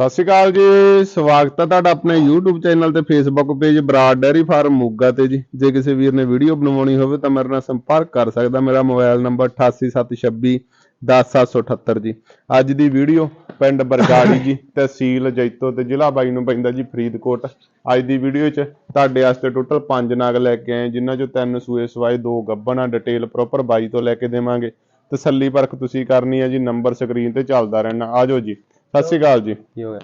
ਸਤਿ ਸ਼੍ਰੀ ਅਕਾਲ ਜੀ, ਸਵਾਗਤ ਹੈ ਤੁਹਾਡਾ ਆਪਣੇ YouTube ਚੈਨਲ ਤੇ Facebook page Brar dairy farm Moga ਤੇ ਜੀ। ਜੇ ਕਿਸੇ ਵੀਰ ਨੇ ਵੀਡੀਓ ਬਣਵਾਉਣੀ ਹੋਵੇ ਤਾਂ ਮੇਰੇ ਨਾਲ ਸੰਪਰਕ ਕਰ ਸਕਦਾ। ਮੇਰਾ ਮੋਬਾਈਲ ਨੰਬਰ 8876 10778 ਜੀ। ਅੱਜ ਦੀ ਵੀਡੀਓ ਪਿੰਡ ਬਰਗਾੜੀ ਜੀ ਤਹਿਸੀਲ ਜੈਤੋ ਤੇ ਜ਼ਿਲ੍ਹਾ ਬਾਈ ਨੂੰ ਪੈਂਦਾ ਜੀ ਫਰੀਦਕੋਟ। ਅੱਜ ਦੀ ਵੀਡੀਓ 'ਚ ਤੁਹਾਡੇ ਵਾਸਤੇ ਟੋਟਲ 5 ਨਾਗ ਲੈ ਕੇ ਆਏ, ਜਿਨ੍ਹਾਂ 'ਚੋਂ ਤਿੰਨ ਸੂਏ ਸਵਾਏ, ਦੋ ਗੱਬਣਾ ਡਿਟੇਲ ਪ੍ਰੋਪਰ ਬਾਈ ਤੋਂ ਲੈ ਕੇ ਦੇਵਾਂਗੇ। ਤਸੱਲੀ ਪਰਖ ਤੁਸੀਂ ਕਰਨੀ ਹੈ ਜੀ ਨੰਬਰ ਸਕਰੀਨ ਤੇ ਚੱਲਦਾ ਰਹਿਣਾ। ਆਜੋ ਜੀ। ਸਤਿ ਸ਼੍ਰੀ ਅਕਾਲ ਜੀ। ਕੀ ਹੋ ਗਿਆ?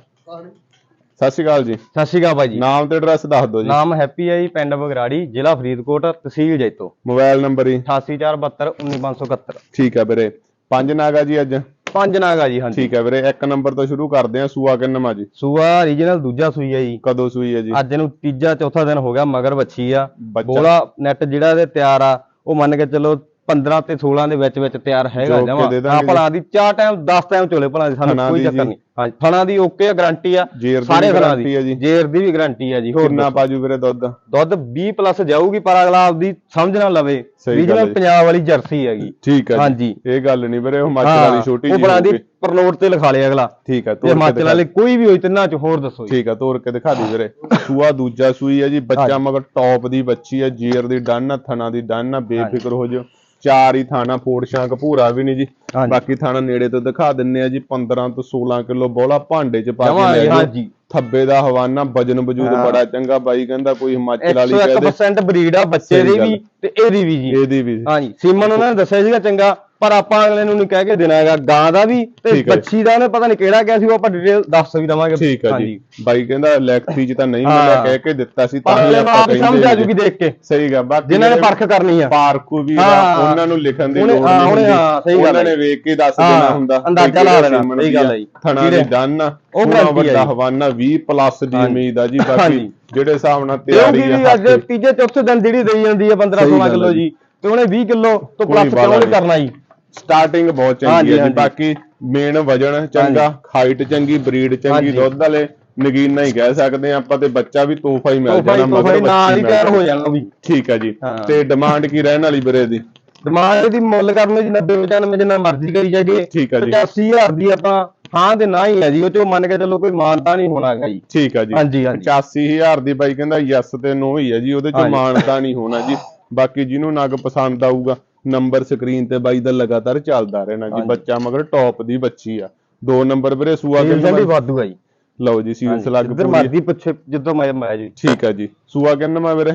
ਸਤਿ ਸ਼੍ਰੀ ਅਕਾਲ ਜੀ। ਸਤਿ ਸ਼੍ਰੀ ਅਕਾਲ ਭਾਈ ਜੀ ਨਾਮ ਤੇ ਐਡਰੈਸ ਦੱਸ ਦਿਓ ਜੀ। ਨਾਮ ਹੈਪੀ ਹੈ ਜੀ ਪਿੰਡ ਬਗਰਾੜੀ ਜ਼ਿਲ੍ਹਾ ਫਰੀਦਕੋਟ ਤਹਿਸੀਲ ਜੈਤੋ। ਮੋਬਾਈਲ ਨੰਬਰ ਹੀ 8842191571 ਠੀਕ ਹੈ ਵੀਰੇ। ਪੰਜ ਨਾਗਾ ਜੀ ਅੱਜ। ਪੰਜ ਨਾਗਾ ਜੀ ਹਾਂਜੀ। ਠੀਕ ਹੈ ਵੀਰੇ। ਇੱਕ ਨੰਬਰ ਤੋਂ ਸ਼ੁਰੂ ਕਰਦੇ ਆ ਸੂਆ ਕਿੰਨਵਾਂ ਜੀ? ਸੂਆ ਰੀਜਨਲ ਦੂਜਾ ਸੂਈ ਹੈ ਜੀ। ਕਦੋਂ ਸੂਈ ਹੈ ਜੀ? ਅੱਜ ਨੂੰ ਤੀਜਾ ਚੌਥਾ ਦਿਨ ਹੋ ਗਿਆ ਮਗਰ ਬੱਚੀ ਆ। ਬੋਲਾ ਨੈਟ ਜਿਹੜਾ ਇਹਦੇ ਤਿਆਰ ਆ ਉਹ ਮੰਨ ਕੇ ਚੱਲੋ 15 ਤੇ 16 ਦੇ ਵਿੱਚ ਵਿੱਚ ਤਿਆਰ ਹੈਗਾ ਜਮਾ। ਭਲਾ ਦੀ ਚਾਰ ਟਾਈਮ 10 ਟਾਈਮ ਚੋਲੇ ਭਲਾ ਦੀ ਸਾਨੂੰ ਕੋਈ ਚੱਕਰ। ਨਹੀਂ ਹਾਂਜੀ ਥਣਾ ਦੀ ਓਕੇ ਗਾਰੰਟੀ ਆ ਜੇਰ ਦੀ ਸਾਰੇ ਵੀ ਆ ਜੀ। ਦੀ ਜੇਰ ਦੀ ਵੀ ਗਾਰੰਟੀ ਆ ਜੀ ਹੋਰ ਕਿੰਨਾ ਪਾਜੂ ਵੀਰੇ ਦੁੱਧ ਦੁੱਧ 20 ਪਲੱਸ ਜਾਊਗੀ ਪਰ ਅਗਲਾ ਆਪਦੀ ਸਮਝ ਨਾ ਲਵੇ ਸਹੀ ਗੱਲ ਹੈ ਰੀਜਨਲ ਜੀ। ਪੰਜਾਬ ਵਾਲੀ ਜਰਸੀ ਹੈਗੀ ਠੀਕ ਹੈ। ਹਾਂਜੀ। ਇਹ ਗੱਲ ਨਹੀਂ ਵੀਰੇ ਉਹ ਹਿਮਾਚਲ ਵਾਲੀ ਛੋਟੀ ਉਹ ਜੀ ਬਣਾ ਦੀ। ਪਰਨੋਟ ਤੇ ਲਿਖਾ ਲਿਆ ਅਗਲਾ ਠੀਕ ਹੈ ਤੇ ਤੋੜ ਕੇ ਹਿਮਾਚਲ ਵਾਲੇ ਕੋਈ ਵੀ ਹੋਈ ਤਿੰਨਾਂ ਚ ਹੋਰ ਦੱਸੋ ਠੀਕ ਹੈ ਤੋੜ ਕੇ ਦਿਖਾ ਦੀ ਵੀਰੇ ਸੂਆ ਦੂਜਾ ਸੂਈ ਹੈ ਜੀ ਬੱਚਾ। ਮਗਰ ਟੌਪ ਦੀ ਬੱਚੀ ਹੈ ਜੇਰ ਦੀ ਡੰਨ ਆ, ਥਣਾ ਦੀ ਡੰਨ ਆ ਬੇਫਿਕਰ ਹੋ ਜਾਓ ਚਾਰ ਹੀ ਥਾਣਾ ਫੋੜ ਸ਼ਾਂਕ ਭੂਰਾ ਵੀ ਨਹੀਂ ਜੀ। ਬਾਕੀ ਥਾਣਾ ਨੇੜੇ ਤੋਂ ਦਿਖਾ ਦਿੰਨੇ ਆ ਜੀ 15 ਤੋਂ 16 ਕਿਲੋ ਬੋਲਾ ਭਾਂਡੇ ਚ ਪਾ ਕੇ ਲੈ ਜੀ, ਜਾਓ ਹਾਂਜੀ। ਥੱਬੇ ਦਾ ਹਵਾਨਾ ਵਜਨ ਵਜੂਦ। ਬੜਾ ਚੰਗਾ ਬਾਈ ਕਹਿੰਦਾ ਕੋਈ ਹਿਮਾਚਲ ਵਾਲੀ ਕਹਦੇ 101% ਬਰੀਡ ਆ ਬੱਚੇ ਦੀ। ਵੀ ਤੇ ਇਹਦੀ ਵੀ ਜੀ ਇਹਦੀ ਵੀ ਹਾਂਜੀ ਸੀਮਨ ਉਹਨਾਂ ਨੇ ਦੱਸਿਆ ਸੀਗਾ ਚੰਗਾ ਪਰ ਆਪਾਂ ਅਗਲੇ ਨੂੰ ਨਹੀਂ ਕਹਿ ਕੇ ਦੇਣਾ ਹੈਗਾ ਗਾਂ ਦਾ ਵੀ ਤੇ ਠੀਕ ਹੈ। ਬੱਚੀ ਦਾ ਉਹਨੇ ਪਤਾ ਨਹੀਂ ਕਿਹੜਾ ਕਿਹਾ ਸੀ ਉਹ ਆਪਾਂ ਡਿਟੇਲ ਦੱਸ ਵੀ ਦਵਾਂਗੇ ਠੀਕ ਹੈ ਜੀ ਬਾਈ ਕਹਿੰਦਾ ਲੈਕਸੀ ਚ ਤਾਂ ਨਹੀਂ ਹਾਂ। ਮਿਲਿਆ ਕਹਿ ਕੇ ਦਿੱਤਾ ਸੀ ਪਰ ਹੀ ਨੂੰ ਆਪਾਂ ਆਪ ਹੀ ਸਮਝ ਕਹਿੰਦੇ ਆ। ਜੂਗੀ ਦੇਖ ਕੇ ਸਹੀ ਗੱਲ ਬਾਕੀ ਜਿਨ੍ਹਾਂ ਨੇ ਜਿਹੜੇ ਪਰਖ ਕਰਨੀ ਆ ਪਾਰਕੂ ਵੀ ਆ, ਹਾਂ। ਉਹਨਾਂ ਨੂੰ ਲਿਖਣ ਦੀ ਉਹਨੇ- ਲੋੜ ਹਾਂ, ਨਹੀਂ ਉਹਨੇ- ਹੁੰਦੀ ਹਾਂ, ਸਹੀ ਗੱਲ ਉਹਨਾਂ ਹੈ। ਨੇ ਵੇਖ ਕੇ ਦੱਸ ਹਾਂ, ਦੇਣਾ ਹੁੰਦਾ ਅੰਦਾਜ਼ਾ ਲਾ ਲੈਣਾ, ਸਹੀ ਗੱਲ ਹੈ ਜੀ। ਥਣਾ ਦੀ ਹੈ। ਆ, ਉਹ ਹੈ ਵੱਡਾ ਜੀ। ਹਵਾਨਾ 20 ਪਲੱਸ ਦੀ ਹਾਂਜੀ। ਉਮੀਦ ਆ ਜੀ ਬਾਕੀ ਹਾਂਜੀ। ਜਿਹੜੇ ਹਿਸਾਬ ਨਾਲ ਤੇ ਤਿਆਰੀ ਵੀ ਆ ਅੱਜ ਤੀਜੇ ਚੌਥੇ ਦਿਨ ਜਿਹੜੀ ਦੇਈ ਜਾਂਦੀ ਹੈ 15 ਸਹੀ 16 ਗੱਲ ਕਿਲੋ ਹੈ ਜੀ ਤੇ ਉਹਨੇ 20 ਕਿਲੋ ਤੋਂ ਕੋਈ ਪਲੱਸ ਬਾਲਾ ਕਿਉਂ ਨਹੀਂ ਨਹੀਂ। ਕਰਨਾ ਜੀ ਸਟਾਰਟਿੰਗ ਬਹੁਤ ਚੰਗੀ ਹਾਂਜੀ, ਹੈ ਜੀ ਹਾਂਜੀ। ਬਾਕੀ ਮੇਨ ਵਜਨ ਚੰਗਾ ਹਾਈਟ ਚੰਗੀ ਬਰੀਡ ਚੰਗੀ ਹਾਂਜੀ। ਦੁੱਧ ਵਾਲੇ ਨਗੀਨਾ ਹੀ ਕਹਿ ਸਕਦੇ ਆ ਆਪਾਂ ਤੇ ਬੱਚਾ ਵੀ ਤੋਹਫਾ ਹੀ ਮਿਲ ਜਾਣਾ ਮਗਰ ਤੋਹਫਾ ਨਾਲ ਬੱਚੀ ਹੀ ਮਿਲ ਤਿਆਰ ਹੋ ਜਾਣੀ। ਵੀ ਠੀਕ ਹੈ ਜੀ ਹਾਂ। ਤੇ ਡਿਮਾਂਡ ਕੀ ਰਹਿਣ ਵਾਲੀ ਵੀਰੇ ਦੀ ਦਿਮਾਗ ਦੀ ਮੁੱਲ ਕਰਨੇ ਜੀ 90 95 ਜਿੰਨਾ ਮਰਜ਼ੀ ਕਰੀ ਜਾਈਏ ਠੀਕ ਆ ਜੀ। 85000 ਦੀ ਆਪਾਂ ਹਾਂ ਤੇ ਨਾ ਹੀ ਹੈ ਜੀ ਉਹ ਚੋਂ ਮੰਨ ਕੇ ਚੱਲੋ ਕੋਈ ਮਾਨਤਾ ਨਹੀਂ ਹੋਣਾ ਹੈਗਾ ਜੀ ਠੀਕ ਆ ਜੀ ਹਾਂਜੀ, ਹਾਂਜੀ। 85000 ਦੀ ਬਾਈ ਕਹਿੰਦਾ ਯੈਸ ਤੇ ਨੋ ਹੀ ਹੈ ਜੀ ਉਹਦੇ ਚ ਹਾਂਜੀ। ਮਾਨਤਾ ਨਹੀਂ ਹੋਣਾ ਜੀ ਬਾਕੀ ਜਿਹਨੂੰ ਨਗ ਪਸੰਦ ਆਊਗਾ ਨੰਬਰ ਸਕਰੀਨ ਤੇ ਬਾਈ ਦਾ ਲਗਾਤਾਰ ਚੱਲਦਾ ਰਹਿਣਾ ਜੀ ਹਾਂਜੀ। ਬੱਚਾ ਮਗਰ ਟੌਪ ਦੀ ਬੱਚੀ ਆ। ਦੋ ਨੰਬਰ ਵੀਰੇ ਸੂਆ ਕਿੰਨਾ ਬਾਈ? ਵਾਧੂ ਆ ਜੀ। ਲਓ ਜੀ ਸੀਲਸ ਲੱਗ ਪੂਰੀ ਮਰਜ਼ੀ ਪੁੱਛੇ ਜਿੱਦੋਂ ਮੈਂ ਮੈਂ ਜੀ। ਠੀਕ ਆ ਜੀ। ਸੂਆ ਕਿੰਨਾ ਵੀਰੇ।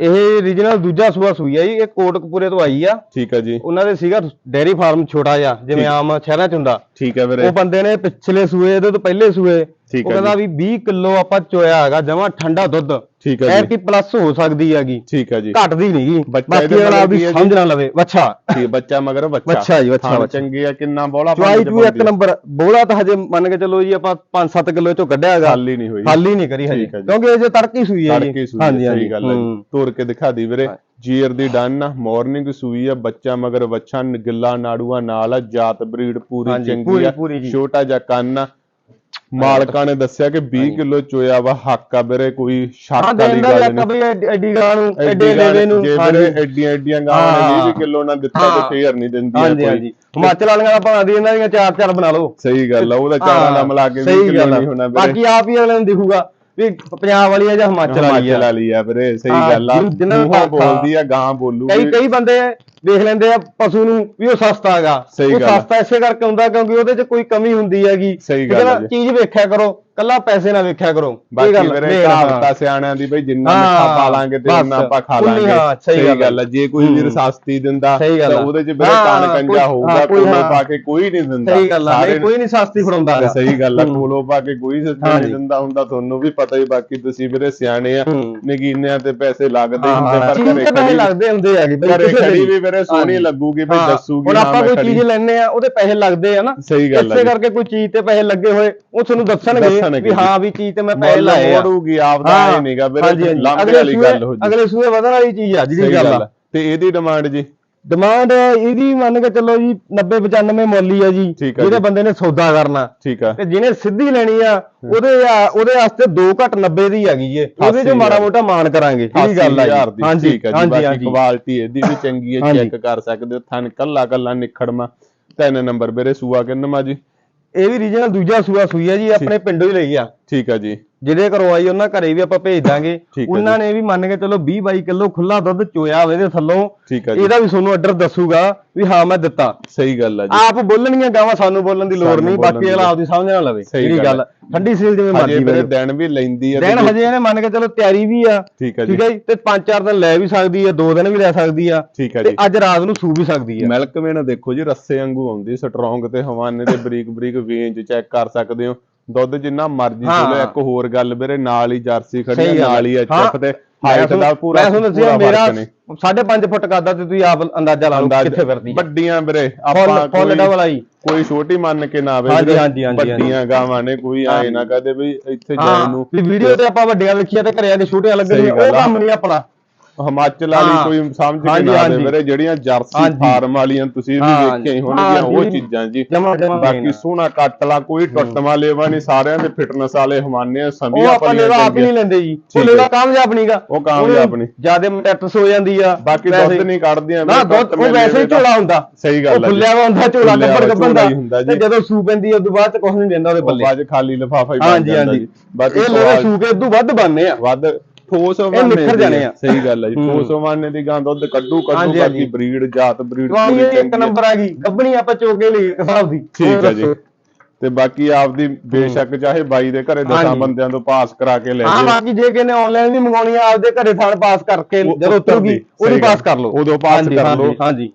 ਇਹ ਰੀਜਨਲ ਦੂਜਾ ਸੂਆ ਸੂਈ ਆ ਜੀ ਇਹ ਕੋਟਕਪੂਰੇ ਤੋਂ ਆਈ ਆ। ਠੀਕ ਆ ਜੀ। ਉਹਨਾਂ ਦੇ ਸੀਗਾ ਡੇਅਰੀ ਫਾਰਮ ਛੋਟਾ ਜਿਹਾ ਜਿਵੇਂ। ਆਮ ਸ਼ਹਿਰਾਂ ਚ ਹੁੰਦਾ। ਠੀਕ ਆ ਵੀਰੇ। ਉਹ ਬੰਦੇ ਨੇ ਪਿਛਲੇ ਸੂਏ ਇਹਦੇ ਤੋਂ ਪਹਿਲੇ ਸੂਏ ਉਹ ਕਹਿੰਦਾ ਵੀ 20 ਕਿਲੋ ਆਪਾਂ ਚੋਇਆ ਹੈਗਾ ਜਮਾ ਠੰਡਾ ਦੁੱਧ। ਠੀਕ ਆ ਜੀ। ਕਿ ਪਲੱਸ ਹੋ ਸਕਦੀ ਹੈਗੀ। ਠੀਕ ਆ ਜੀ। ਘਟਦੀ ਨਹੀਂਗੀ ਬਾਕੀ ਹੈ ਜੀ? ਸਮਝ ਨਾ ਲਵੇ। ਵੱਛਾ ਠੀਕ ਬੱਚਾ ਮਗਰ ਬੱਚਾ। ਬੱਚਾ ਜੀ, ਬੱਚਾ। ਚੰਗੇ ਆ ਕਿੰਨਾ ਬੋਲਾ ਚੁਆਈ ਚੂ ਇੱਕ ਨੰਬਰ। ਬੋਲਾ ਤਾਂ ਹਜੇ ਮੰਨ ਕੇ ਚੱਲੋ ਜੀ ਆਪਾਂ 5-7 ਕਿਲੋ ਚੋਂ ਕੱਢਿਆ ਹੈਗਾ। ਖਾਲੀ ਨਹੀਂ ਹੋਈ। ਖਾਲੀ ਨਹੀਂ ਕਰੀ ਹਜੇ। ਹੈ। ਕਿਉਂਕਿ ਇਹ ਜੇ। ਤੜਕੀ ਸੂਈ ਹੈ ਜੀ ਆ, ਸਹੀ ਗੱਲ ਹੈ। ਹੂੰ। ਤੋੜ ਕੇ ਦਿਖਾ ਦੀ ਵੀਰੇ। ਜੀਰ ਦੀ ਡਨ ਆ ਮਾਰਨਿੰਗ ਸੂਈ ਆ ਬੱਚਾ ਮਗਰ ਵੱਛਾ ਗਿੱਲਾ ਨਾੜੂਆ ਨਾਲ ਆ ਜਾਤ ਬਰੀਡ ਪੂਰੀ ਹਾਂਜੀ, ਚੰਗੀ ਆ। ਛੋਟਾ ਜਿਹਾ ਕੰਨ ਆ। ਮਾਲਕਾਂ ਨੇ ਦੱਸਿਆ ਕਿ 20 ਕਿਲੋ ਚੋਇਆ ਵਾ ਹੱਕ ਆ ਵੀਰੇ ਕੋਈ ਹਾਂ ਸ਼ੱਕ ਵਾਲੀ ਗੱਲ ਨਹੀਂ। ਵੀ ਐਡੀ- ਐਡੀ ਗਾਂ ਨੂੰ ਐਡੀ ਲੈਵੇ ਨੂੰ ਜੇ ਵੀਰੇ ਐਡੀਆਂ ਐਡੀਆਂ ਗਾਵਾਂ ਨੇ ਹਾਂ। 20 ਕਿਲੋ ਨਾ ਦਿੱਤਾ ਹਾਂ। ਤੇ ਫੇਰ ਨਹੀਂ ਦਿੰਦੀ ਹਾਂਜੀ ਹਾਂਜੀ। ਹਿਮਾਚਲ ਵਾਲੀਆਂ ਦਾ ਭਾਵੇਂ ਦੀ ਇਹਨਾਂ ਦੀਆਂ ਚਾਰ ਚਾਰ ਬਣਾ ਲਓ। ਸਹੀ ਗੱਲ ਆ ਉਹਦਾ ਚਾਰਾਂ ਦਾ ਹਾਂ, ਮਿਲਾ ਕੇ 20 ਸਹੀ ਕਿਲੋ। ਨਹੀਂ ਹੋਣਾ ਵੀਰੇ। ਬਾਕੀ ਆਪ ਹੀ ਅਗਲੇ ਨੂੰ ਦਿਖੂਗਾ। ਵੀ ਪੰਜਾਬ ਵਾਲੀ ਹੈ ਜਾਂ ਹਿਮਾਚਲ ਵਾਲੀ ਹਿਮਾਚਲ ਹੈ ਵਾਲੀ ਆ ਵੀਰੇ ਸਹੀ ਗੱਲ ਆ ਜਿਹਨੂੰ- ਆ। ਬੋਲਦੀ ਆ ਗਾਂ ਬੋਲੂਗੀ ਕਈ ਕਈ ਬੰਦੇ ਦੇਖ ਲੈਂਦੇ ਆ ਪਸ਼ੂ ਨੂੰ ਵੀ ਉਹ ਸਸਤਾ ਹੈਗਾ ਸਹੀ ਉਹ ਆ। ਸਸਤਾ ਇਸੇ ਕਰਕੇ ਹੁੰਦਾ ਕਿਉਂਕਿ ਉਹਦੇ 'ਚ ਕੋਈ ਕਮੀ ਹੁੰਦੀ ਹੈਗੀ ਸਹੀ ਗੱਲ ਆ। ਚੀਜ਼ ਵੇਖਿਆ ਕਰੋ ਕੱਲਾ ਪੈਸੇ ਨਾ ਵੇਖਿਆ ਕਰੋ ਬਾਕੀ ਵੀਰੇ ਕਹਾਵਤਾਂ ਸਿਆਣਿਆਂ ਦੀ ਬਈ ਜਿੰਨਾ ਹਾਂ, ਮਿੱਠਾ ਪਾ ਲਾਂਗੇ ਤੇ। ਉਹਨਾਂ ਆਪਾਂ ਖਾ ਉਨੀ ਲਾਂਗੇ ਹਾਂ, ਸਹੀ ਗੱਲ ਆ ਜੇ ਕੋਈ ਵੀਰ ਹੂੰ। ਸਸਤੀ ਦਿੰਦਾ ਤਾਂ ਆ। ਉਹਦੇ ਚ ਵੀਰੇ ਹਾਂ, ਕਣ ਕੰਜਾ ਹੋਊਗਾ ਹਾਂ, ਕੋਲੋ ਹਾਂ। ਪਾ ਕੇ ਕੋਈ ਨਹੀਂ ਦਿੰਦਾ ਸਹੀ ਗੱਲ ਆ ਨਹੀਂ ਕੋਈ ਨਹੀਂ ਸਸਤੀ ਫੜਾਉਂਦਾ ਸਹੀ ਗੱਲ ਆ ਹੂੰ। ਕੋਲੋ ਪਾ ਕੇ ਕੋਈ ਸਸਤੀ। ਨਹੀਂ ਦਿੰਦਾ ਹੁੰਦਾ ਤੁਹਾਨੂੰ ਵੀ ਪਤਾ ਹੀ ਬਾਕੀ ਤੁਸੀਂ ਵੀਰੇ ਸਿਆਣੇ ਆ ਹੂੰ। ਨਗੀਨਿਆਂ ਤੇ ਪੈਸੇ ਲੱਗਦੇ ਹੀ ਹਾਂ ਹੁੰਦੇ ਪਰ ਘਰੇ ਪੈਸੇ ਲੱਗਦੇ ਹੁੰਦੇ ਹੈਗੇ ਬਈ ਘਰੇ ਖੜੀ ਵੀ। ਵੀਰੇ ਸੋਹਣੀ। ਲੱਗੂਗੀ ਬਈ ਹਾਂ, ਦੱਸੂਗੀ ਹੁਣ ਹਾਂ ਆਪਾਂ ਕੋਈ ਚੀਜ਼ ਲੈਣੇ ਆ ਉਹਦੇ ਪੈਸੇ ਲੱਗਦੇ ਆ ਨਾ ਸਹੀ ਗੱਲ ਆ ਇਸੇ। ਕਰਕੇ ਕੋਈ ਚੀਜ਼ ਤੇ ਪੈਸੇ ਲੱਗੇ ਹੋਏ ਉਹ ਤੁਹਾਨੂੰ ਦੱਸਣਗੇ ਦੱਸਣਗੇ ਵੀ ਜੀ। ਹਾਂ ਵੀ ਚੀਜ਼ ਤੇ ਮੈਂ ਪੈਸੇ ਲਾਏ ਆ। ਮੋੜੂਗੀ ਆਪਦਾ ਇਹ ਨਹੀਂਗਾ ਵੀਰੇ ਹਾਂਜੀ, ਹਾਂਜੀ। ਅਗਲੇ ਵਾਲੀ ਗੱਲ ਹੋ ਜੀ। ਅਗਲੇ ਸੂਏ ਵਧਣ ਵਾਲੀ ਚੀਜ਼ ਆ ਜਿਹੜੀ ਸਹੀ ਗੱਲ ਆ। ਆ। ਤੇ ਇਹਦੀ ਡਿਮਾਂਡ ਜੀ? ਡਿਮਾਂਡ ਇਹਦੀ ਮੰਨ ਕੇ ਚੱਲੋ ਜੀ 90 95 ਮੁੱਲ ਹੀ ਆ ਜੀ ਆ ਜਿਹੜੇ ਜੀ। ਬੰਦੇ ਨੇ ਸੌਦਾ ਕਰਨਾ। ਠੀਕ ਆ। ਤੇ ਜਿਹਨੇ ਸਿੱਧੀ ਲੈਣੀ ਆ ਉਹਦੇ ਆ- ਉਹਦੇ ਵਾਸਤੇ 2 ਘੱਟ 90 ਦੀ ਹੈਗੀ ਏ। ਉਹਦੇ ਚ ਮਾੜਾ ਮੋਟਾ ਮਾਨ ਕਰਾਂਗੇ ਇਹ ਗੱਲ ਆ 80000 ਜੀ ਦੀ। ਠੀਕ ਹੈ ਜੀ ਹਾਂਜੀ ਬਾਕੀ ਹਾਂਜੀ। ਕੁਆਲਿਟੀ ਇਹਦੀ ਵੀ ਚੰਗੀ ਹੈ ਹਾਂਜੀ। ਚੈੱਕ ਕਰ ਸਕਦੇ ਹੋ। ਥਨ ਕੱਲਾ ਕੱਲਾ ਨਿਖੜਮਾ। ਤਿੰਨ ਨੰਬਰ ਵੀਰੇ ਸੂਆ ਕਿੰਨਮਾ ਜੀ? ਇਹ ਵੀ ਰੀਜਨਲ ਦੂਜਾ ਸੂਆ ਸੂਈ ਹੈ ਜੀ ਆਪਣੇ ਪਿੰਡੋਂ ਹੀ ਲਈ ਆ। ਠੀਕ ਆ ਜੀ। ਜਿਹੜੇ ਕਰਵਾਈ ਉਹਨਾਂ ਘਰੇ ਵੀ ਆਪਾਂ ਭੇਜ ਦਾਂਗੇ। ਉਹਨਾਂ ਨੇ ਵੀ ਮੰਨ ਕੇ ਚਲੋ 20 22 ਕਿਲੋ ਖੁੱਲਾ ਦੁੱਧ ਚੋਇਆ ਹੋਵੇ ਦੇ ਥੱਲੋਂ। ਇਹਦਾ ਵੀ ਤੁਹਾਨੂੰ ਆਰਡਰ ਦੱਸੂਗਾ ਵੀ ਹਾਂ ਮੈਂ ਦਿੱਤਾ। ਸਹੀ ਗੱਲ ਆ ਜੀ। ਆਪ ਬੋਲਣੀਆਂ ਗਾਵਾਂ ਸਾਨੂੰ ਬੋਲਣ ਦੀ ਲੋੜ ਨਹੀਂ ਬਾਕੀ ਦੀ ਅਗਲਾ ਆਪਦੀ ਸਮਝ ਨਾਲ ਲਵੇ ਸਹੀ ਜਿਹੜੀ ਗੱਲ ਠੰਡੀ ਸੀਲ ਜਿਵੇਂ ਮਰਜ਼ੀ ਮੇਰੇ ਦਿਨ ਵੀ ਲੈਂਦੀ ਆ ਦਿਨ ਹਜੇ ਇਹਨੇ ਮੰਨ ਕੇ ਚਲੋ ਤਿਆਰੀ ਵੀ ਆ ਠੀਕ ਆ ਜੀ। ਠੀਕ ਹੈ ਜੀ ਤੇ 5-4 ਦਿਨ ਲੈ ਵੀ ਸਕਦੀ ਆ 2 ਦਿਨ ਵੀ ਲੈ ਸਕਦੀ ਆ ਤੇ ਅੱਜ ਰਾਤ ਨੂੰ ਸੂ ਵੀ ਸਕਦੀ ਆ। ਮਿਲਕ ਵੇਨ ਦੇਖੋ ਜੀ ਰੱਸੇ ਵਾਂਗੂ ਆਉਂਦੀ ਸਟਰੋਂਗ ਤੇ ਹਵਾਨੇ ਦੇ ਬਰੀਕ ਬਰੀਕ ਵੇਂਜ ਚੈੱਕ ਕਰ ਸਕਦੇ ਹੋ। ਦੁੱਧ ਜਿੰਨਾ ਮਰਜ਼ੀ ਹਾਂ। ਚਲੋ ਇੱਕ ਹੋਰ ਗੱਲ ਵੀਰੇ ਨਾਲ ਹੀ ਜਰਸੀ ਖੜੀ ਗੱਲ ਨਾਲ ਹੀ ਹਾਂ। ਐਚਐਫ ਤੇ ਹਾਈਟ ਦਾ ਪੂਰਾ ਮੈਂ ਤੁਹਾਨੂੰ ਦੱਸਿਆ ਮੇਰਾ ਫ਼ਰਕ ਨੇ 5.5 ਫੁੱਟ ਕਰਦਾ ਤੇ ਤੁਸੀਂ ਆਪ ਅੰਦਾਜ਼ਾ ਲਾ ਲਓ ਕਿੱਥੇ ਫਿਰਦੀ ਵੱਡੀਆਂ ਵੀਰੇ ਆਪਾਂ ਫੁੱਲ ਕੋਈ- ਡਬਲ ਆਈ ਕੋਈ ਛੋਟੀ ਮੰਨ ਕੇ ਨਾ ਆਵੇ ਹਾਂਜੀ, ਹਾਂਜੀ, ਹਾਂਜੀ, ਵੱਡੀਆਂ ਗਾਵਾਂ ਨੇ ਕੋਈ ਆਏ ਨਾ ਕਹਦੇ ਵੀ ਇੱਥੇ ਹਾਂ ਨੂੰ। ਵੀ ਵੀਡੀਓ ਤੇ ਆਪਾਂ ਵੱਡੀਆਂ ਵੇਖੀਆਂ ਤੇ ਘਰੇ ਕੇ ਛੋਟੀਆਂ ਗੱਲ ਉਹ। ਕੰਮ ਨਹੀਂ ਆਪਣਾ। ਹਿਮਾਚਲ ਵਾਲੀ। ਕੋਈ ਸਮਝ ਕੇ ਨਾ ਹਾਂਜੀ। ਵੀਰੇ ਜਿਹੜੀਆਂ ਜਰਸੀ। ਫਾਰਮ ਵਾਲੀਆਂ ਤੁਸੀਂ ਵੀ ਵੇਖੀਆਂ ਹੀ ਹੋਣਗੀਆਂ ਉਹ। ਚੀਜ਼ਾਂ ਜੀ ਬਾਕੀ ਸੋਹਣਾ ਕੱਟਲਾ ਕੋਈ ਟੁੱਟਵਾ ਲੇਵਾ ਨਹੀਂ ਸਾਰਿਆਂ ਦੇ ਫਿਟਨੈਸ ਵਾਲੇ ਹਮਾਨੇ ਉਹ ਸਮੀਆਂ ਆਪਾਂ ਲੈਵਾ ਆਪ ਨਹੀਂ। ਲੈਂਦੇ ਜੀ ਉਹ ਲੈਵਾ। ਕਾਮਯਾਬ ਨਹੀਂਗਾ ਉਹ ਕਾਮਯਾਬ ਨਹੀਂ ਜਿਆਦੇ ਮਟੈਟਸ ਹੋ ਜਾਂਦੀ ਆ ਬਾਕੀ ਦੁੱਧ ਨਹੀਂ ਕੱਢਦੀਆਂ ਨਾ ਦੁੱਧ ਉਹ ਵੈਸੇ ਹੀ ਦਾ। ਝੋਲਾ ਹੁੰਦਾ ਸਹੀ ਗੱਲ ਹੈ ਫੁੱਲਿਆ ਹੁੰਦਾ ਝੋਲਾ ਗੱਬਣ ਝੋਲਾ ਦਾ ਤੇ। ਜਦੋਂ ਸੂ ਪੈਂਦੀ ਉਦੋਂ ਬਾਅਦ ਚ ਕੁਝ ਨਹੀਂ ਦਿੰਦਾ ਉਹਦੇ ਬੱਲੇ ਬਾਅਦ ਖਾਲੀ ਲਿਫਾਫਾ ਹੀ ਬਣ ਜਾਂਦਾ ਹਾਂਜੀ ਜੀ ਬਾਕੀ ਇਹ ਲੋਕ ਸੂ ਕੇ ਉਦੋਂ ਵੱਧ ਬਣਨੇ ਆ ਵੱਧ ਠੋਸ ਨਿਖਰ ਹਵਾਨੇ ਦੀ ਜਾਣੇ ਆ। ਸਹੀ ਗੱਲ ਹੈ ਜੀ ਹੂੰ। ਠੋਸ ਹਵਾਨੇ ਦੀ ਗਾਂ ਦੁੱਧ ਕੱਢੂ ਕੱਢੂ ਹਾਂਜੀ, ਬਾਕੀ ਹਾਂਜੀ। ਬਰੀਡ ਜਾਤ ਬਰੀਡ ਵਾਲੀ ਇੱਕ ਨੰਬਰ ਆ ਗਈ ਗੱਬਣੀ ਆਪਾਂ ਚੋਕੇ ਲਈ ਇੱਕ ਹਿਸਾਬ ਦੀ ਠੀਕ ਹੈ ਜੀ ਤੇ ਬਾਕੀ ਆਪਦੀ ਬੇਸ਼ੱਕ ਚਾਹੇ ਬਾਈ ਦੇ ਘਰੇ ਦਸਾਂ ਹਾਂਜੀ। ਬੰਦਿਆਂ ਤੋਂ ਪਾਸ ਕਰਾ ਕੇ ਲੈ ਹਾਂ ਬਾਕੀ ਜੇ ਕਿਸੇ ਨੇ ਆਨਲਾਈਨ ਵੀ ਮੰਗਾਉਣੀ ਆ ਆਪਦੇ ਘਰੇ ਥਾਣ ਪਾਸ ਕਰਕੇ ਉਹ- ਜਦੋਂ ਉਤਰੂਗੀ ਸਹੀ ਉਹਦੀ ਗੱਲ। ਪਾਸ ਕਰ ਲਓ ਉਦੋਂ ਪਾਸ ਹਾਂਜੀ, ਕਰ ਹਾਂਜੀ, ਲਓ। ਹਾਂਜੀ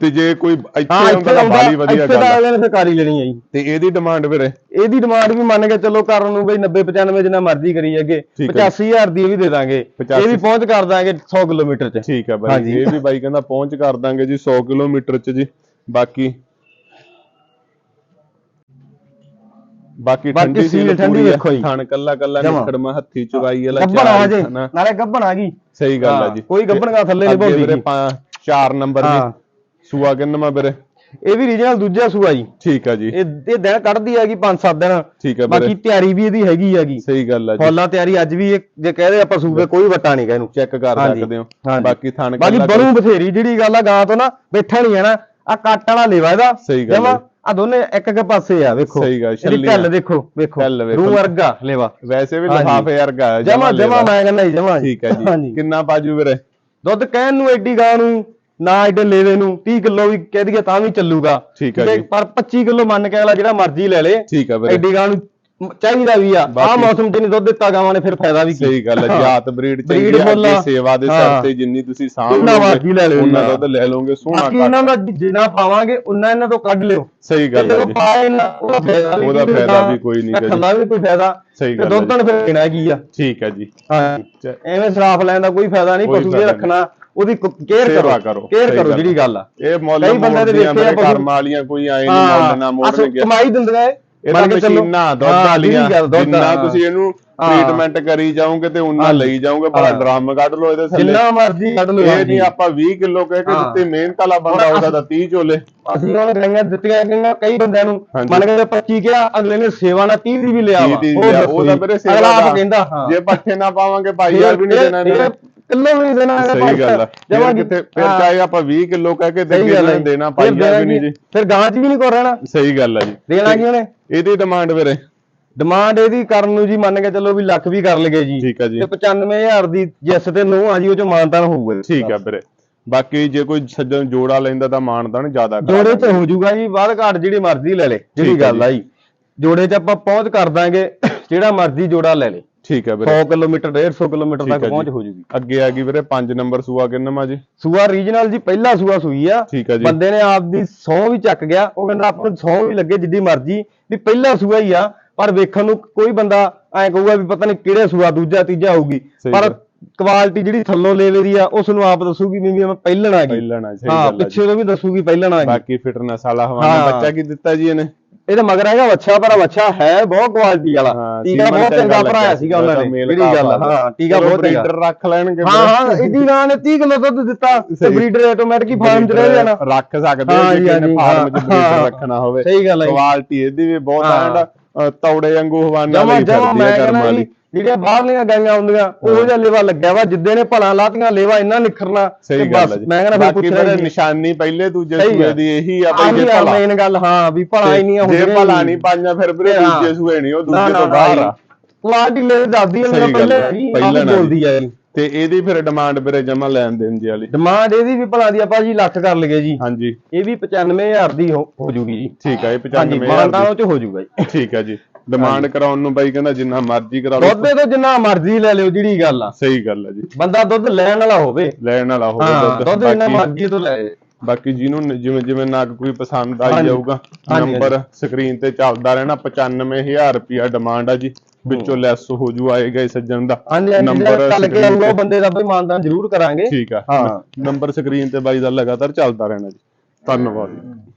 ਤੇ ਜੇ ਕੋਈ ਇੱਥੇ ਹਾਂ ਆਉਂਦਾ ਇੱਥੇ ਤਾਂ ਆਉਂਦਾ ਬਾਲੀ ਵਧੀਆ ਇੱਥੇ ਗੱਲ ਤਾਂ ਆ। ਅਗਲੇ ਨੇ ਸਰਕਾਰੀ ਲੈਣੀ ਹੈ ਜੀ ਤੇ ਇਹਦੀ ਡਿਮਾਂਡ ਵੀਰੇ ਇਹਦੀ ਡਿਮਾਂਡ ਵੀ ਮੰਨ ਕੇ ਚੱਲੋ ਕਰਨ ਨੂੰ ਬਈ 90 95 ਜਿੰਨਾ ਮਰਜ਼ੀ ਕਰੀ ਅੱਗੇ ਠੀਕ ਹੈ 85000 ਦੀ ਇਹ ਵੀ ਦੇ ਦਾਂਗੇ 85 ਇਹ ਵੀ ਪਹੁੰਚ ਕਰ ਦਾਂਗੇ 100 ਕਿਲੋਮੀਟਰ ਚ ਠੀਕ ਹੈ ਬਾਈ ਹਾਂਜੀ। ਇਹ ਵੀ ਬਾਈ ਕਹਿੰਦਾ ਪਹੁੰਚ ਕਰ ਦਾਂਗੇ ਜੀ 100 ਕਿਲੋਮੀਟਰ ਚ ਜੀ ਬਾਕੀ ਬਾਕੀ ਬਾਕੀ ਠੰਡੀ ਸੀਲ ਸੀਲ ਠੰਡੀ ਪੂਰੀ ਆ, ਵੇਖੋ ਜੀ। ਥਣ ਕੱਲਾ ਕੱਲਾ ਜਮਾਂ। ਨਿਖੜਮਾ ਹੱਥੀ ਚਵਾਈ ਵਾਲਾ ਗੱਬਣ ਆ ਜੇ ਹਨਾ। ਨਾਲੇ ਗੱਬਣ ਆ ਗਈ ਸਹੀ ਗੱਲ ਆ ਹਾਂ, ਜੀ ਕੋਈ ਗੱਭਣ ਗਾ ਥੱਲੇ ਨੀ ਅੱਗੇ ਭੌਂਦੀ ਵੀਰੇ ਜੀ। ਪਾ- ਚਾਰ ਨੰਬਰ ਹਾਂ। ਜੀ ਸੂਆ ਕਿੰਨਵਾਂ ਵੀਰੇ? ਇਹ ਵੀ ਰੀਜਨਲ ਦੂਜਾ ਸੂਆ ਜੀ। ਠੀਕ ਆ ਜੀ। ਇਹ ਇਹ ਦਿਨ ਕੱਢਦੀ ਹੈਗੀ 5-7 ਦਿਨ। ਠੀਕ ਆ ਬਾਕੀ ਤਿਆਰੀ ਵੀ ਇਹਦੀ ਹੈਗੀ ਹੈਗੀ। ਸਹੀ ਗੱਲ ਆ ਜੀ। ਫੁੱਲਾਂ ਤਿਆਰੀ ਅੱਜ ਵੀ ਜੇ ਕਹਦੇ ਆਪਾਂ ਸੂਬੇ ਕੋਈ ਵਟਾ ਨਹੀਂ ਇਹਨੂੰ। ਚੈੱਕ ਕਰ ਸਕਦੇ ਹੋ। ਬਾਕੀ ਥਣ ਬਾਕੀ ਕੱਲਾ ਬਰੂ ਬਥੇਰੀ ਜਿਹੜੀ ਗੱਲ ਆ ਗਾਂ ਤੋਂ ਨਾ ਬੈਠਾ ਨਹੀਂ ਨਾ। ਆ ਕੱਟ ਵਾਲਾ ਲੇਵਾ ਇਹਦਾ। ਸਹੀ ਗੱਲ ਹੈ। ਆ ਦੋਨੇ ਇੱਕ ਇੱਕ ਪਾਸੇ ਆ ਵੇਖੋ। ਸਹੀ ਗੱਲ, ਛੱਲੀਆਂ। ਢੱਲ ਦੇਖੋ ਵੇਖੋ। ਰੂ ਵਰਗਾ ਲੇਵਾ। ਵੈਸੇ ਵੀ। ਲਿਫਾਫੇ ਵਰਗਾ ਜਮਾ ਜਮਾ। ਮੈਂ ਕਹਿੰਦਾ ਜੀ ਜਮਾ। ਠੀਕ ਹੈ ਜੀ। ਕਿੰਨਾ ਬਾਜੂ ਵੀਰੇ? ਦੁੱਧ ਕਹਿਣ ਨੂੰ ਐਡੀ ਗਾਂ ਨੂੰ ਨਾ ਐਡੇ ਲੇਵੇ ਨੂੰ 30 ਕਿਲੋ ਵੀ ਕਹਿ ਦਈਏ ਤਾਂ ਵੀ ਚੱਲੂਗਾ। ਠੀਕ ਹੈ ਤੇ ਜੀ। ਪਰ 25 ਕਿਲੋ ਮੰਨ ਕੇ ਅਗਲਾ ਜਿਹੜਾ ਮਰਜ਼ੀ ਲੈ ਲੇ। ਠੀਕ ਹੈ ਵੀਰੇ। ਐਡੀ ਗਾਂ ਨੂੰ ਚਾਹੀਦਾ ਵੀ ਆ। ਆ ਮੌਸਮ 'ਚ ਨਹੀਂ ਦੁੱਧ ਦਿੱਤਾ ਗਾਵਾਂ ਨੇ ਫਿਰ ਫਾਇਦਾ ਵੀ ਕੀ? ਸਹੀ ਗੱਲ ਹੈ। ਜਾਤ ਬਰੀਡ ਚੰਗੀ ਹੈ ਅੱਗੇ। ਸੇਵਾ ਦੇ। ਸਿਰ ਤੇ ਜਿੰਨੀ ਤੁਸੀਂ ਸਾਂਭ ਉਹਨਾਂ ਲਓਗੇ, ਮਰਜ਼ੀ ਲੈ ਲਿਓ ਉਹਨਾਂ ਦੁੱਧ ਲੈ ਲਓਗੇ ਸੋਹਣਾ ਕੱਟ। ਇਹਨਾਂ ਦਾ ਜਿੰਨਾ ਪਾਵਾਂਗੇ ਉਹਨਾਂ ਇਹਨਾਂ ਤੋਂ ਕੱਢ ਲਿਓ। ਸਹੀ ਗੱਲ ਹੈ ਜੀ। ਉਹਦਾ ਫਾਇਦਾ ਵੀ ਕੋਈ ਨਹੀਂ ਜੀ। ਵੀ ਕੋਈ ਫਾਇਦਾ। ਸਹੀ ਤੇ ਗੱਲ ਹੈ ਦੁੱਧ ਤਾਂ ਫਿਰ ਦੇਣਾ ਕੀ ਆ? ਠੀਕ ਹੈ ਜੀ। ਹਾਂ। ਐਵੇਂ ਸਰਾਫ ਲੈਣ ਦਾ ਕੋਈ ਫਾਇਦਾ ਨਹੀਂ ਪਸ਼ੂ ਜੇ ਰੱਖਣਾ। ਉਹਦੀ ਕੇਅਰ ਕਰੋ ਕੇਅਰ ਕਰੋ ਜਿਹੜੀ ਗੱਲ ਆ ਇਹ ਮੁੱਲ ਕਈ ਬੰਦੇ ਦੇ ਮੋੜਦੀਆਂ ਮੇਰੇ। ਕਰਮ ਵਾਲੀਆਂ ਕੋਈ ਆਏ ਨਹੀਂ ਮੁੱਲ ਨਾ ਹਾਂ ਮੋੜਨ ਗਿਆ ਕਮਾਈ ਦਿੰਦੀਆਂ ਇਹ ਇਹ ਤਾਂ ਮੰਨ ਕੇ ਚੱਲੋ। ਮਸ਼ੀਨਾਂ ਦੁੱਧ ਹਾਂ, ਵਾਲੀਆਂ ਜਿੰਨਾ ਹਾਂ। ਤੁਸੀਂ ਇਹਨੂੰ ਹਾਂ। ਟ੍ਰੀਟਮੈਂਟ ਕਰੀ ਜਾਓਗੇ ਤੇ ਉਨਾ ਹਾਂਜੀ। ਲਈ ਜਾਓਗੇ ਹਾਂ। ਡਰਮ ਕੱਢ ਲਓ ਇਹਦੇ ਥੱਲੇ ਜਿੰਨਾ ਮਰਜ਼ੀ ਕੱਢ ਲਓ ਇਹ ਨਹੀਂ ਆਪਾਂ 20 ਕਿਲੋ ਕਹਿ ਕੇ ਹਾਂ। ਦਿੱਤੇ ਮਿਹਨਤ ਵਾਲਾ ਬੰਦਾ ਉਹਦਾ ਤਾਂ 30 ਚੋਲੇ ਅਸੀਂ ਉਹਨਾਂ ਰੰਗਾਂ ਦਿੱਤੀਆਂ ਗਈਆਂ ਕਈ ਬੰਦਿਆਂ ਨੂੰ। ਮੰਨ ਕੇ 25 ਕਿਹਾ ਅਗਲੇ ਨੇ ਸੇਵਾ ਨਾਲ 30 ਦੀ ਵੀ ਲਿਆ ਵਾ 30 ਦੀ ਉਹ ਜੀ। ਵੀਰੇ ਸੇਵਾ ਅਗਲਾ ਆਪ ਦਾ। ਕਹਿੰਦਾ ਹਾਂ ਜੇ ਪੱਠੇ ਨਾ ਪਾਵਾਂਗੇ ਭਾਈ ਯਾਰ ਵੀ ਨਹੀਂ ਦੇਣਾ ਕਿਲੋ ਵੀ ਦੇਣਾ ਸਹੀ ਗੱਲ ਆ। ਫਿਰ। ਕਿਤੇ ਫਿਰ ਚਾਹੇ ਆਪਾਂ 20 ਕਿਲੋ ਕਹਿ ਕੇ ਹੈ ਨੇ ਦੇਣਾ ਯਾਰ ਵੀ ਨਹੀਂ ਕੀ? ਜੀ। ਫਿਰ ਗਾਂ ਚ ਵੀ ਨਹੀਂ ਕੋ ਰਹਿਣਾ। ਸਹੀ ਗੱਲ ਆ ਜੀ। ਦੇਣਾ ਕੀ ਉਹਨੇ? ਇਹਦੀ ਡਿਮਾਂਡ ਵੀਰੇ। ਡਿਮਾਂਡ ਇਹਦੀ ਕਰਨ ਨੂੰ ਜੀ ਮੰਨ ਕੇ ਚੱਲੋ ਵੀ ਲੱਖ ਵੀ ਕਰ ਲਗੇ ਜੀ। ਠੀਕ ਆ ਜੀ। ਤੇ 95000 ਦੀ ਜਿਸ ਤੇ ਨੋ ਆ ਜੀ ਉਹ ਚ ਮਾਨਤਾਨ ਹੋਊਗਾ ਠੀਕ ਆ ਵੀਰੇ। ਬਾਕੀ ਜੇ ਕੋਈ ਸੱਜਣ ਜੋੜਾ ਲੈਂਦਾ ਤਾਂ ਮਾਨਦਾਨ ਜ਼ਿਆਦਾ ਕਰਾ ਜੋੜੇ ਚ ਹੋ ਜਾਊਗਾ ਜੀ ਬਾਅਦ ਘਾਟ ਜਿਹੜੀ ਮਰਜ਼ੀ ਲੈ ਲੇ ਜਿਹੜੀ ਗੱਲ ਆ ਜੀ। ਜੋੜੇ ਚ ਆਪਾਂ ਪਹੁੰਚ ਕਰ ਦਾਂਗੇ ਜਿਹੜਾ ਮਰਜ਼ੀ ਜੋੜਾ ਲੈ ਲੇ। ਠੀਕ ਆ ਵੀਰੇ। 100 ਕਿਲੋਮੀਟਰ 150 ਕਿਲੋਮੀਟਰ ਤੱਕ ਹੈ। ਪਹੁੰਚ ਹੋ ਜੂਗੀ ਅੱਗੇ ਆ ਗਈ ਵੀਰੇ 5 ਨੰਬਰ ਸੂਆ ਕਿੰਨਵਾ ਜੀ? ਸੂਆ ਰੀਜਨਲ ਜੀ ਪਹਿਲਾ ਸੂਆ ਸੂਈ ਆ। ਠੀਕ ਆ ਜੀ। ਬੰਦੇ ਨੇ ਆਪ ਦੀ ਸੌ ਵੀ ਚੱਕ ਗਿਆ ਉਹ ਕਹਿੰਦਾ ਆਪਾਂ ਨੂੰ ਸੌ ਵੀ ਲੱਗੇ ਜਿੱਦੀ ਮਰਜ਼ੀ ਵੀ ਪਹਿਲਾ ਸੂਆ ਹੀ ਆ ਪਰ ਵੇਖਣ ਨੂੰ ਕੋਈ ਬੰਦਾ ਐਂ ਕਹੂਗਾ ਵੀ ਪਤਾ ਨਹੀਂ ਕਿਹੜੇ ਸੂਆ ਦੂਜਾ ਤੀਜਾ ਹੋਊਗੀ। ਪਰ। ਕੁਆਲਿਟੀ ਜਿਹੜੀ ਥੱਲੋਂ ਲੈਵੇ ਦੀ ਆ ਉਸ ਨੂੰ ਆਪ ਦੱਸੂਗੀ ਵੀ ਮੈਂ ਪਹਿਲਣ ਆ ਗਈ ਪਹਿਲਣ ਆ ਸਹੀ ਹਾਂ ਗੱਲ ਆ ਪਿੱਛੇ ਤੋਂ ਵੀ ਦੱਸੂਗੀ ਪਹਿਲਣ ਆ ਗਈ ਬਾਕੀ ਫਿਟਨੈਸ ਵਾਲਾ ਹਵਾਨਾ ਹਾਂ। ਬੱਚਾ ਕੀ ਦਿੱਤਾ ਜੀ ਇਹਨੇ? ਇਹਦਾ ਮਗਰ ਹੈਗਾ ਵੱਛਾ ਪਰ ਵੱਛਾ ਹੈ ਬਹੁਤ ਕੁਆਲਿਟੀ ਵਾਲਾ ਟੀਕਾ ਬਹੁਤ ਚੰਗਾ ਭਰਾਇਆ ਸੀਗਾ ਉਹਨਾਂ ਨੇ ਜਿਹੜੀ ਗੱਲ ਹਾਂ ਟੀਕਾ ਬਹੁਤ breeder ਰੱਖ ਲੈਣਗੇ ਹਾਂ ਹਾਂ ਇਹਦੀ ਗਾਂ ਨੇ 30 ਕਿਲੋ ਦੁੱਧ ਦਿੱਤਾ ਤੇ। ਬਰੀਡਰ ਆਟੋਮੈਟਿਕ ਹੀ ਫਾਰਮ 'ਚ ਰਹਿ ਜਾਣਾ ਰੱਖ ਸਕਦੇ ਜੇ ਕਿਸੇ ਫਾਰਮ 'ਚ ਬਰੀਡਰ। ਰੱਖਣਾ ਹੋਵੇ ਸਹੀ ਗੱਲ ਹੈ। ਕੁਆਲਿਟੀ ਇਹਦੀ ਵੀ ਬਹੁਤ। ਐਂਡ ਤੌੜੇ ਵਾਂਗੂ ਹਵਾਨਾ ਜਮਾ ਲਈ ਜਮਾ ਫਿਰਦੀ ਮੈਂ ਹੈ ਕਰਮ ਜੀ ਜਿਹੜੀਆਂ ਬਾਹਰਲੀਆਂ ਗਾਈਆਂ ਆਉਂਦੀਆਂ ਉਹੋ ਜਿਹਾ ਲੇਵਾ ਲੱਗਿਆ ਵਾ ਜਿੱਦੇ ਨੇ ਭਲਾ ਲਾਤੀਆਂ ਲੇਵਾ ਇੰਨਾ ਨਿਖਰਨਾ ਸਹੀ ਗੱਲ ਹੈ ਮੈਂ ਕਹਿੰਦਾ ਬਾਕੀ ਫਿਰ ਹੀ ਨਿਸ਼ਾਨੀ ਪਹਿਲੇ ਦੂਜੇ ਸੂਏ ਹੈ। ਦੀ ਇਹੀ ਆ ਬਈ ਜੇ ਭਲਾ। ਮੇਨ ਗੱਲ ਹਾਂ ਵੀ ਭਲਾ ਹੀ ਨਹੀਂ ਜੇ ਹੁੰਦੀਆਂ ਭਲਾ ਨਹੀਂ। ਪਾਈਆਂ ਫਿਰ ਵੀਰੇ ਹਾਂ। ਦੂਜੇ ਸੂਏ ਨਹੀਂ ਉਹ ਦੂਜੇ ਤੋਂ ਬਾਹਰ ਆ। ਕੁਆਲਿਟੀ ਲੈ ਦੱਸਦੀ ਹੈ ਪਹਿਲੇ ਹੈ, ਹੀ ਪਹਿਲਾਂ ਬੋਲਦੀ ਆ ਜੀ ਤੇ ਇਹਦੀ ਫਿਰ ਡਿਮਾਂਡ ਵੀਰੇ ਜਮਾ ਲੈਣ ਦੇਣ ਵਾਲੀ। ਡਿਮਾਂਡ ਇਹਦੀ ਵੀ ਭਲਾ ਦੀ ਆਪਾਂ ਜੀ ਲੱਖ ਕਰ ਲਈਏ ਜੀ। ਹਾਂਜੀ। ਇਹ ਵੀ 95000 ਦੀ ਹੋ ਹੋ ਜੂਗੀ ਜੀ। ਠੀਕ ਆ ਇਹ ਹਾਂਜੀ 95000 ਮਾਨਤਾ ਉਹ ਚ ਹੋ ਜੂਗਾ ਜੀ। ਠੀਕ ਆ ਜੀ। ਡਿਮਾਂਡ ਕਰਾਉਣ ਨੂੰ ਬਾਈ ਕਹਿੰਦਾ ਜਿੰਨਾ ਮਰਜ਼ੀ ਕਰਾ ਲਓ। ਦੁੱਧ ਤੋਂ ਜਿੰਨਾ ਮਰਜ਼ੀ ਲੈ ਲਿਓ ਜਿਹੜੀ ਗੱਲ ਆ। ਸਹੀ ਗੱਲ ਆ ਜੀ। ਬੰਦਾ ਦੁੱਧ ਲੈਣ ਵਾਲਾ ਹੋਵੇ। ਲੈਣ ਵਾਲਾ ਹੋਵੇ ਹਾਂ ਦੁੱਧ ਦੁੱਧ ਜਿੰਨਾ ਬਾਕੀ ਮਰਜ਼ੀ ਤੋਂ ਲੈ। ਬਾਕੀ ਜਿਹਨੂੰ ਜਿਵੇਂ ਜਿਵੇਂ ਨਗ ਕੋਈ ਪਸੰਦ ਆਈ। ਜਾਊਗਾ ਨੰਬਰ ਸਕਰੀਨ ਤੇ ਚੱਲਦਾ ਰਹਿਣਾ 95000 ਰੁਪਿਆ ਡਿਮਾਂਡ ਆ ਜੀ। ਵਿੱਚੋਂ ਲੈਸ ਹੋ ਜੂ ਆਏਗਾ ਇਸ ਸੱਜਣ ਦਾ। ਨੰਬਰ ਚੱਲ ਕੇ screen ਲੋ ਤੇ- ਬੰਦੇ ਦਾ ਵੀ ਮਾਨਦਾਨ ਜ਼ਰੂਰ ਕਰਾਂਗੇ। ਠੀਕ ਆ। ਹਾਂ। ਨੰਬਰ ਸਕਰੀਨ ਤੇ ਬਾਈ ਦਾ ਲਗਾਤਾਰ ਚੱਲਦਾ ਰਹਿਣਾ ਜੀ। ਧੰਨਵਾਦ ਜੀ।